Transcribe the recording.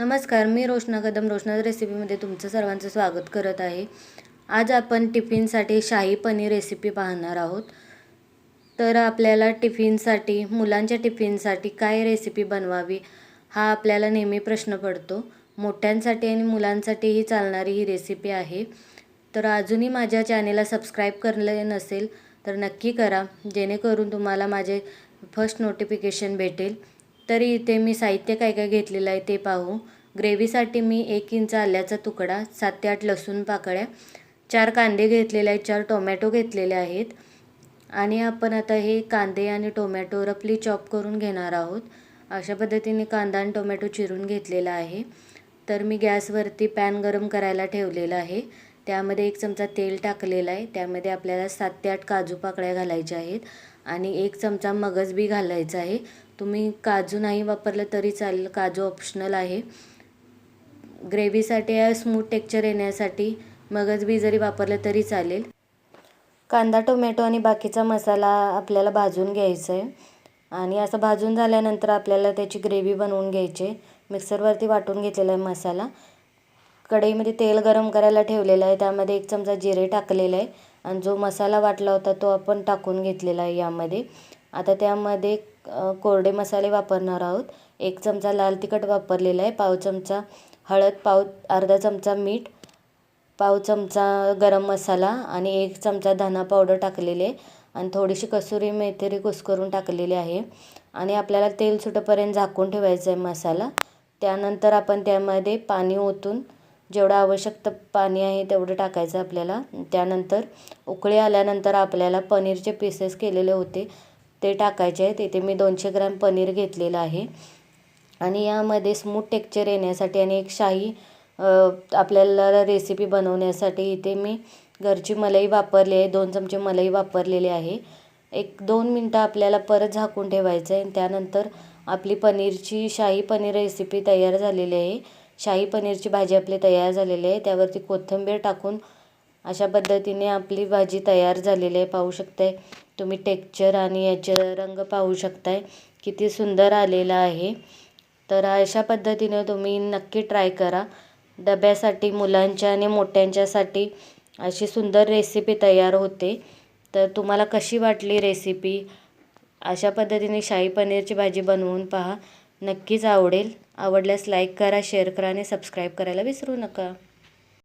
नमस्कार मी रोशना कदम रोशना रेसिपीमध्ये तुमचं सर्वांचं स्वागत करत आहे. आज आपण टिफिनसाठी शाही पनीर रेसिपी पाहणार आहोत. तर आपल्याला टिफिनसाठी मुलांच्या टिफिनसाठी काय रेसिपी बनवावी हा आपल्याला नेहमी प्रश्न पडतो. मोठ्यांसाठी आणि मुलांसाठीही चालणारी ही रेसिपी आहे. तर अजूनही माझ्या चॅनेलला सबस्क्राईब करले नसेल तर नक्की करा जेणेकरून तुम्हाला माझे फर्स्ट नोटिफिकेशन भेटेल. तरी इथे मी साहित्य काय काय घेतलेलं आहे ते पाहू. ग्रेव्हीसाठी मी एक इंच आल्याचा तुकडा सात ते आठ लसूण पाकळ्या चार कांदे घेतलेले आहेत चार टोमॅटो घेतलेले आहेत. आणि आपण आता हे कांदे आणि टोमॅटो रफली चॉप करून घेणार आहोत. अशा पद्धतीने कांदा आणि टोमॅटो चिरून घेतलेला आहे. तर मी गॅसवरती पॅन गरम करायला ठेवलेला आहे. त्यामध्ये एक चमचा तेल टाकलेला आहे. त्यामध्ये आपल्याला सात ते आठ काजू पाकळ्या घालायच्या आहेत. आणि एक चमचा मगज बी घालायचा आहे. तुम्ही काजू नाही वापरलं तरी चालेल काजू ऑप्शनल आहे. ग्रेव्हीसाठी या स्मूथ टेक्चर येण्यासाठी मगज बी जरी वापरलं तरी चालेल. कांदा टोमॅटो आणि बाकीचा मसाला आपल्याला भाजून घ्यायचा आहे. आणि असं भाजून झाल्यानंतर आपल्याला त्याची ग्रेव्ही बनवून घ्यायची आहे. मिक्सरवरती वाटून घेतलेला आहे मसाला. कढईमध्ये तेल गरम करायला ठेवलेलं आहे. त्यामध्ये एक चमचा जिरे टाकलेलं आहे. आणि जो मसाला वाटला होता तो आपण टाकून घेतलेला आहे यामध्ये. आता त्यामध्ये कोरडे मसाले वापरणार आहोत. एक चमचा लाल तिखट वापरलेला आहे. पाव चमचा हळद पाव अर्धा चमचा मीठ पाव चमचा गरम मसाला आणि एक चमचा धना पावडर टाकलेले आणि थोडीशी कसुरी मेथी कुस्करून टाकलेली आहे. आणि आपल्याला तेल सुटेपर्यंत झाकून ठेवायचं आहे मसाला. त्यानंतर आपण त्यामध्ये पाणी ओतून जेवढं आवश्यक पाणी आहे तेवढं टाकायचं आपल्याला. त्यानंतर उकळी आल्यानंतर आपल्याला पनीरचे पीसेस केलेले होते. ते टाकायचे आहेत इथे मी दोनशे ग्रॅम पनीर घेतलेलं आहे. आणि यामध्ये स्मूथ टेक्चर येण्यासाठी आणि एक शाही आपल्याला रेसिपी बनवण्यासाठी इथे मी घरची मलाई वापरली आहे. दोन चमचे मलाई वापरलेली आहे. एक दोन मिनटं आपल्याला परत झाकून ठेवायचं आहे. त्यानंतर आपली पनीरची शाही पनीर रेसिपी तयार झालेली आहे. शाही पनीरची भाजी आपली तयार झालेली आहे. त्यावरती कोथिंबीर टाकून अशा पद्धतीने आपली भाजी तयार झालेली आहे. पाहू शकते तुम्ही टेक्चर आणि याचे रंग पाहू शकताय. किती सुंदर आलेला आहे. तर अशा पद्धतीने तुम्ही नक्की ट्राय करा. डब्यासाठी मुलांच्या आणि मोठ्यांच्यासाठी अशी सुंदर रेसिपी तयार होते. तर तुम्हाला कशी वाटली रेसिपी अशा पद्धतीने शाही पनीरची भाजी बनवून पहा. नक्कीच आवडेल. आवडल्यास लाईक करा शेअर करा आणि सबस्क्राईब करायला विसरू नका.